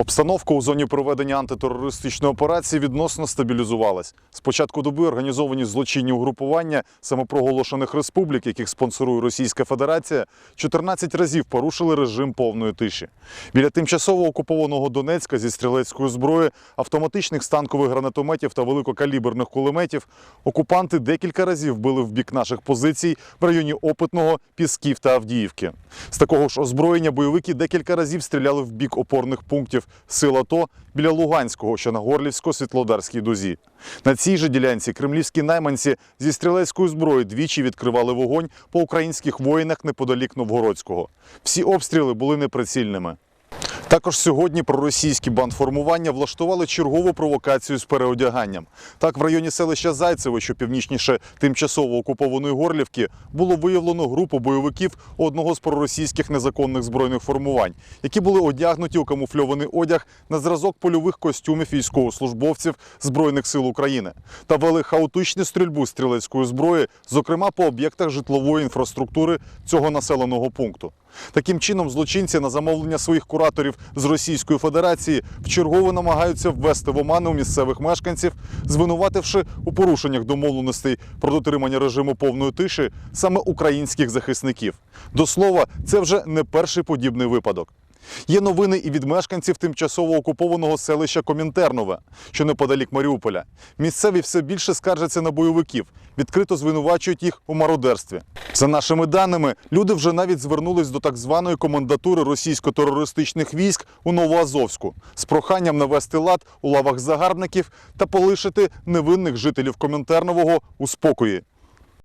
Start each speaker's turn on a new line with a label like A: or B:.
A: Обстановка у зоні проведення антитерористичної операції відносно стабілізувалась. З початку доби організовані злочинні угрупування самопроголошених республік, яких спонсорує Російська Федерація, 14 разів порушили режим повної тиші. Біля тимчасово окупованого Донецька зі стрілецької зброї, автоматичних станкових гранатометів та великокаліберних кулеметів окупанти декілька разів били в бік наших позицій в районі Опитного, Пісків та Авдіївки. З такого ж озброєння бойовики декілька разів стріляли в бік опорних пунктів сил АТО біля Луганського, що на Горлівсько-Світлодарській дузі. На цій же ділянці кремлівські найманці зі стрілецької зброї двічі відкривали вогонь по українських воїнах неподалік Новгородського. Всі обстріли були неприцільними. Також сьогодні проросійські бандформування влаштували чергову провокацію з переодяганням. Так, в районі селища Зайцеве, що північніше тимчасово окупованої Горлівки, було виявлено групу бойовиків одного з проросійських незаконних збройних формувань, які були одягнуті у камуфльований одяг на зразок польових костюмів військовослужбовців Збройних сил України та вели хаотичну стрільбу стрілецької зброї, зокрема по об'єктах житлової інфраструктури цього населеного пункту. Таким чином, злочинці на замовлення своїх кураторів з Російської Федерації вчергово намагаються ввести в оману місцевих мешканців, звинувативши у порушеннях домовленостей про дотримання режиму повної тиші саме українських захисників. До слова, це вже не перший подібний випадок. Є новини і від мешканців тимчасово окупованого селища Комінтернове, що неподалік Маріуполя. Місцеві все більше скаржаться на бойовиків, відкрито звинувачують їх у мародерстві. За нашими даними, люди вже навіть звернулись до так званої комендатури російсько-терористичних військ у Новоазовську з проханням навести лад у лавах загарбників та полишити невинних жителів Комінтернового у спокої.